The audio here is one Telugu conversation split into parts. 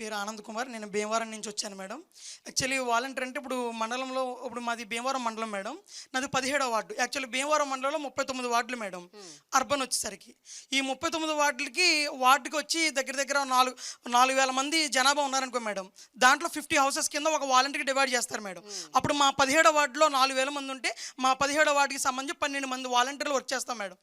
పేరు ఆనంద్ కుమార్. నేను భీమవరం నుంచి వచ్చాను మేడం. యాక్చువల్లీ వాలంటీర్ అంటే ఇప్పుడు మండలంలో ఇప్పుడు మాది భీమవరం మండలం మేడం. నాది పదిహేడో వార్డు. యాక్చువల్లీ భీమవరం మండలంలో ముప్పై తొమ్మిది వార్డులు మేడం. అర్బన్ వచ్చేసరికి. ఈ ముప్పై తొమ్మిది వార్డులకి వార్డుకి వచ్చి దగ్గర దగ్గర నాలుగు నాలుగు వేల మంది జనాభా ఉన్నారనుకో మేడం. దాంట్లో ఫిఫ్టీ హౌసెస్ కింద ఒక వాలంటీర్కి డివైడ్ చేస్తారు మేడం. అప్పుడు మా పదిహేడో వార్డులో నాలుగు వేల మంది ఉంటే మా పదిహేడో వార్డుకి సంబంధించి పన్నెండు మంది వాలంటీర్లు వర్క్ చేస్తాం మేడం.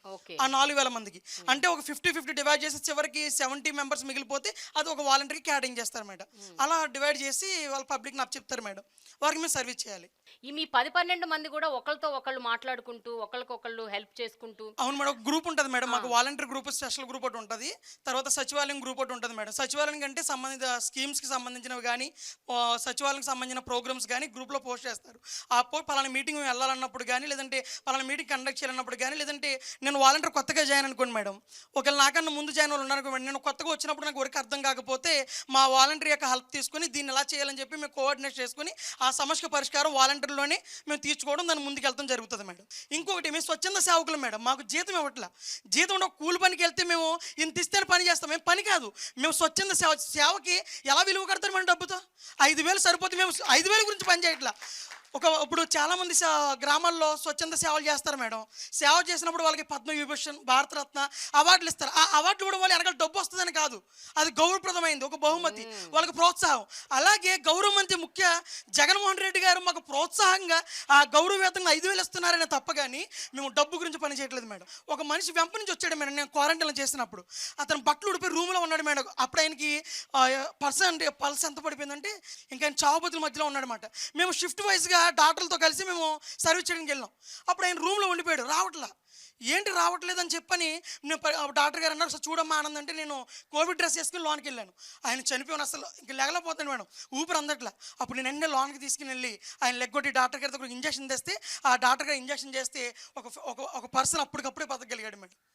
ఆ నాలుగు వేల మందికి అంటే ఒక ఫిఫ్టీ ఫిఫ్టీ డివైడ్ చేసి చివరికి సెవెంటీ మెంబర్స్ మిగిలిపోతే అది ఒక వాలంటీర్కి క్యాటరింగ్ చేస్తారు. మేడం అలా డివైడ్ చేసి వాళ్ళ పబ్లిక్ నాకు చెప్తారు మేడం. వారికి మేము సర్వీస్ చేయాలి. ఈ మీ పది పన్నెండు మంది కూడా ఒకళ్ళతో ఒకళ్ళు మాట్లాడుకుంటూ ఒకళ్ళకొకళ్ళు హెల్ప్ చేసుకుంటూ. అవును మేడం ఒక గ్రూప్ ఉంటుంది మేడం. మాకు వాలంటీర్ గ్రూప్ స్పెషల్ గ్రూప్ ఒకటి ఉంటుంది. తర్వాత సచివాలయం గ్రూప్ ఒకటి ఉంటుంది మేడం. సచివాలయం కంటే సంబంధిత స్కీమ్స్కి సంబంధించినవి కానీ సచివాలయంకి సంబంధించిన ప్రోగ్రామ్స్ కానీ గ్రూప్లో పోస్ట్ చేస్తారు. ఆ పలానా మీటింగ్ వెళ్ళాలన్నప్పుడు కానీ లేదంటే పలానా మీటింగ్ కండక్ట్ చేయాలన్నప్పుడు కానీ లేదంటే నేను వాలంటీర్ కొత్తగా జాయిన్ అనుకోండి మేడం. ఒకవేళ నాకన్నా ముందు జాయిన్ వాళ్ళు ఉన్నారనుకోండి నేను కొత్తగా వచ్చినప్పుడు నాకు వర్క్ అర్థం కాకపోతే మా వాలంటీర్ యొక్క హెల్ప్ తీసుకొని దీన్ని ఎలా చేయాలని చెప్పి మేము కోఆర్డినేట్ చేసుకొని ఆ సమస్య పరిష్కారం వాలంటీర్లోనే మేము తీర్చుకోవడం దాన్ని ముందుకు వెళ్తాం జరుగుతుంది మేడం. ఇంకొకటి మేము స్వచ్ఛంద సేవకులు మేడం. మాకు జీతం ఇవ్వట్లా. జీతం ఉండే ఒక కూలి పనికి వెళ్తే మేము ఇంత ఇస్తేనే పని చేస్తాం. మేము పని కాదు. మేము స్వచ్ఛంద సేవ సేవకి ఎలా విలువ కడతారు మేడం డబ్బుతో? ఐదు వేలు సరిపోతే మేము ఐదు వేల గురించి పని చేయట్లా. ఒక ఇప్పుడు చాలామంది గ్రామాల్లో స్వచ్ఛంద సేవలు చేస్తారు మేడం. సేవ చేసినప్పుడు వాళ్ళకి పద్మ విభూషణ్ భారతరత్న అవార్డులు ఇస్తారు. ఆ అవార్డులు ఇవ్వడం వల్ల వెనకాల డబ్బు వస్తుందని కాదు. అది గౌరవప్రదమైంది ఒక బహుమతి. వాళ్ళకి ప్రోత్సాహం. అలాగే గౌరవ మంత్రి ముఖ్య జగన్మోహన్ రెడ్డి గారు మాకు ప్రోత్సాహంగా ఆ గౌరవ వేతంగా ఐదు వేలు ఇస్తున్నారనే తప్ప కానీ మేము డబ్బు గురించి పని చేయట్లేదు మేడం. ఒక మనిషి వెంప నుంచి వచ్చాడు మేడం నేను క్వారంటైన్ చేసినప్పుడు. అతను బట్టలు ఉడిపోయి రూమ్లో ఉన్నాడు మేడం. అప్పుడు ఆయనకి పర్సన్ అంటే పల్స్ ఎంత పడిపోయిందంటే ఇంకా ఆయన చావుబతుల మధ్యలో ఉన్నాడనమాట మేము షిఫ్ట్ వైజ్గా డాక్టర్లతో కలిసి మేము సర్వీస్ చేయడానికి వెళ్ళాం అప్పుడు ఆయన రూమ్లో ఉండిపోయాడు. రావట్లా. ఏంటి రావట్లేదని చెప్పని నేను ఆ డాక్టర్ గారు అన్నారు "సార్ చూడమ్మా ఆనంద్ అంటే నేను కోవిడ్ డ్రెస్ వేసుకుని లోనికి వెళ్ళాను. ఆయన చనిపోయిన అసలు. ఇంక లేగలేకపోతాను మేడం. ఊపిరి అందట్లా. అప్పుడు నేను ఎన్నే లోనికి తీసుకుని వెళ్ళి ఆయన లెగ్గొట్టి డాక్టర్ గారి దగ్గర ఇంజక్షన్ తెస్తే ఆ డాక్టర్ గారు ఇంజక్షన్ చేస్తే ఒక ఒక పర్సన్ అప్పటికప్పుడే బతకగలిగాడు మేడం.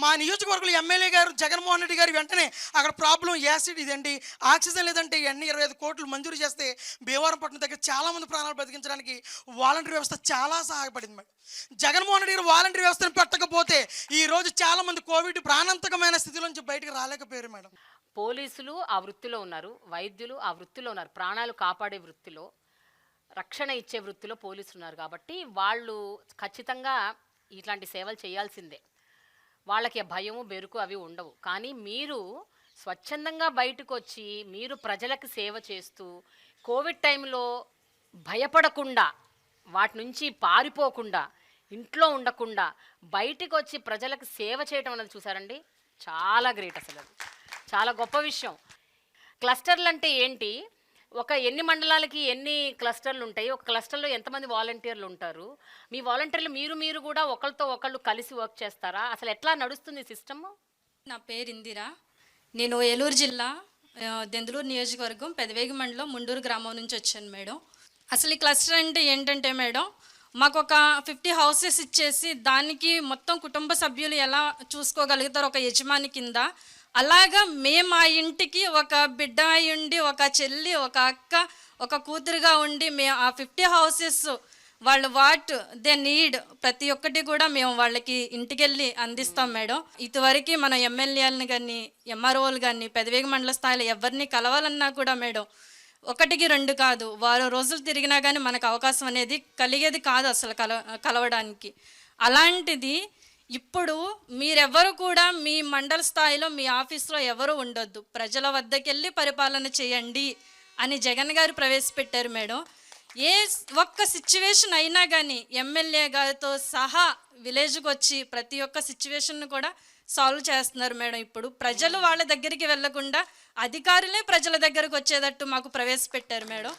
మా నియోజకవర్గంలో ఎమ్మెల్యే గారు జగన్మోహన్ రెడ్డి గారు వెంటనే అక్కడ ప్రాబ్లం యాసిడ్ ఇదండి ఆక్సిజన్ లేదంటే ఇవన్నీ ఇరవై ఐదు కోట్లు మంజూరు చేస్తే భీమవరంపట్నం దగ్గర చాలామంది ప్రాణాలు బతికించడానికి వాలంటీర్ వ్యవస్థ చాలా సహాయపడింది మేడం. జగన్మోహన్ రెడ్డి గారు వాలంటీర్ వ్యవస్థను పెట్టకపోతే ఈరోజు చాలామంది కోవిడ్ ప్రాణాంతకమైన స్థితిలోంచి బయటకు రాలేకపోయారు మేడం. పోలీసులు ఆ వృత్తిలో ఉన్నారు వైద్యులు ఆ వృత్తిలో ఉన్నారు ప్రాణాలు కాపాడే వృత్తిలో రక్షణ ఇచ్చే వృత్తిలో పోలీసులు ఉన్నారు కాబట్టి వాళ్ళు ఖచ్చితంగా ఇట్లాంటి సేవలు చేయాల్సిందే. వాళ్ళకి భయము బెరుకు అవి ఉండవు. కానీ మీరు స్వచ్ఛందంగా బయటకు వచ్చి మీరు ప్రజలకు సేవ చేస్తూ కోవిడ్ టైంలో భయపడకుండా వాటి నుంచి పారిపోకుండా ఇంట్లో ఉండకుండా బయటికి వచ్చి ప్రజలకు సేవ చేయటం అనేది చూసారండి? చాలా గ్రేట్ అసలు చాలా గొప్ప విషయం. క్లస్టర్లు అంటే ఏంటి? ఒక ఎన్ని మండలాలకి ఎన్ని క్లస్టర్లు ఉంటాయి? ఒక క్లస్టర్లో ఎంతమంది వాలంటీర్లు ఉంటారు? మీ వాలంటీర్లు మీరు మీరు కూడా ఒకరితో ఒకళ్ళు కలిసి వర్క్ చేస్తారా? అసలు ఎట్లా నడుస్తుంది సిస్టమ్? నా పేరు ఇందిరా. నేను ఏలూరు జిల్లా దెందులూరు నియోజకవర్గం పెదవేగి మండలం ముండూరు గ్రామం నుంచి వచ్చాను మేడం. అసలు ఈ క్లస్టర్ అంటే ఏంటంటే మేడం మాకు ఒక ఫిఫ్టీ హౌసెస్ ఇచ్చేసి దానికి మొత్తం కుటుంబ సభ్యులు ఎలా చూసుకోగలుగుతారు ఒక యజమాని కింద అలాగా మేము ఆ ఇంటికి ఒక బిడ్డ ఉండి ఒక చెల్లి ఒక అక్క ఒక కూతురుగా ఉండి మేము ఆ ఫిఫ్టీ హౌసెస్ వాళ్ళు వాట్ దే నీడ్ ప్రతి ఒక్కటి కూడా మేము వాళ్ళకి ఇంటికెళ్ళి అందిస్తాం మేడం. ఇదివరకు మన ఎమ్మెల్యేలను కానీ ఎంఆర్ఓలు కానీ పెదవేగ మండల స్థాయిలో ఎవరిని కలవాలన్నా కూడా మేడం ఒకటికి రెండు కాదు. వారం రోజులు తిరిగినా కానీ మనకు అవకాశం అనేది కలిగేది కాదు అసలు కల కలవడానికి. అలాంటిది ఇప్పుడు మీరెవరు కూడా మీ మండల స్థాయిలో మీ ఆఫీస్లో ఎవరు ఉండొద్దు. ప్రజల వద్దకు వెళ్ళి పరిపాలన చేయండి అని జగన్ గారు ప్రవేశపెట్టారు మేడం. ఏ ఒక్క సిచ్యువేషన్ అయినా కానీ ఎమ్మెల్యే గారితో సహా విలేజ్కి వచ్చి ప్రతి ఒక్క సిచ్యువేషన్ను కూడా సాల్వ్ చేస్తున్నారు మేడం ఇప్పుడు. ప్రజలు వాళ్ళ దగ్గరికి వెళ్ళకుండా అధికారులే ప్రజల దగ్గరకు వచ్చేటట్టు మాకు ప్రవేశపెట్టారు మేడం.